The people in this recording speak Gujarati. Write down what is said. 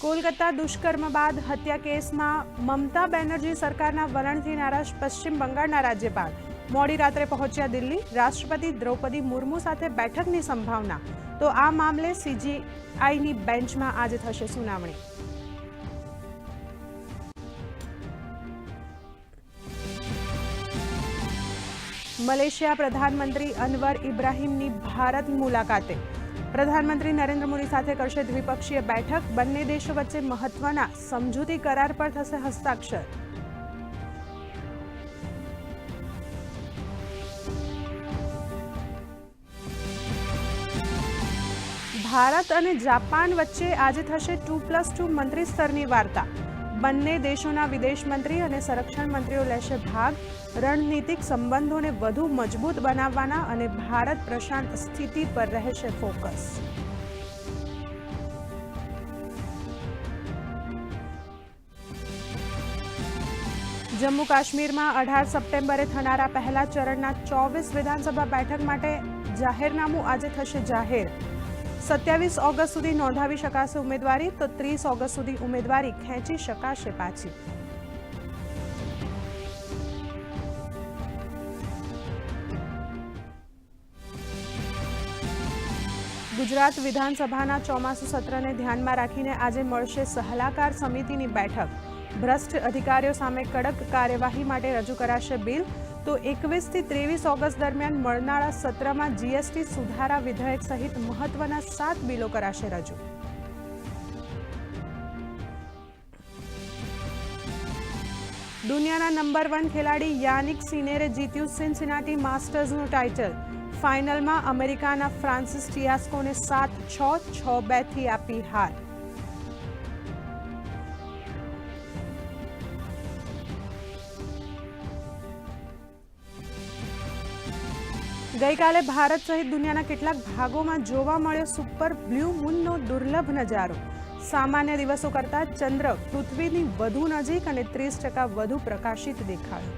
કોલકાતા દુષ્કર્મ બાદ હત્યા કેસમાં મમતા બેનર્જી સરકારના વલણથી નારાજ પશ્ચિમ બંગાળના રાજ્યપાલ. મોડી રાત્રે પહોંચ્યા દિલ્હી, રાષ્ટ્રપતિ દ્રૌપદી મુર્મુ સાથે બેઠકની સંભાવના. તો આ મામલે સીજીઆઈની બેન્ચમાં આજે થશે સુનાવણી. મલેશિયા પ્રધાનમંત્રી અનવર ઇબ્રાહીમની ભારત મુલાકાતે. પ્રધાનમંત્રી નરેન્દ્ર મોદી સાથે કરશે દ્વિપક્ષીય બેઠક. બંને દેશો વચ્ચે મહત્વના સમજૂતી કરાર પર થશે હસ્તાક્ષર. ભારત અને જાપાન વચ્ચે આજે થશે ટુ પ્લસ ટુ મંત્રી સ્તરની વાર્તા. બંને દેશોના વિદેશ મંત્રી અને સંરક્ષણ મંત્રીઓ લેશે ભાગ. રણનીતિક સંબંધોને વધુ મજબૂત બનાવવાના અને ભારત પ્રશાંત સ્થિતિ પર રહેશે ફોકસ. જમ્મુ કાશ્મીરમાં અઢાર સપ્ટેમ્બરે થનારા પહેલા ચરણના ચોવીસ વિધાનસભા બેઠક માટે જાહેરનામું આજે થશે જાહેર. સત્યાવીસ ઓગસ્ટ સુધી નોંધાવી શકાશે ઉમેદવારી, તો ત્રીસ ઓગસ્ટ સુધી ઉમેદવારી ખેંચી શકાશે પાછી. ગુજરાત વિધાનસભાના ચોમાસુ સત્રને ધ્યાનમાં રાખીને આજે મળશે સલાહકાર સમિતિની બેઠક. ભ્રષ્ટ અધિકારીઓ સામે કડક કાર્યવાહી માટે રજૂ કરાશે બિલ. તો એકવીસથી ત્રેવીસ ઓગસ્ટ દરમિયાન મળનારા સત્રમાં જીએસટી સુધારા વિધેયક સહિત મહત્વના સાત બિલો કરાશે રજૂ. દુનિયાના નંબર વન ખેલાડી યાનિક સિનેરે જીત્યું સિન્સિનાટી માસ્ટર્સનું ટાઇટલ. ફાઇનલમાં અમેરિકાના ફ્રાન્સિસ ટિયાસ્કોને સાત છ છ બેથી આપી હાર. ગઈકાલે ભારત સહિત દુનિયાના કેટલાક ભાગોમાં જોવા મળ્યો સુપર બ્લુ મૂનનો દુર્લભ નજારો. સામાન્ય દિવસો કરતાં ચંદ્ર પૃથ્વીની વધુ નજીક અને ત્રીસ ટકા વધુ પ્રકાશિત દેખાયો.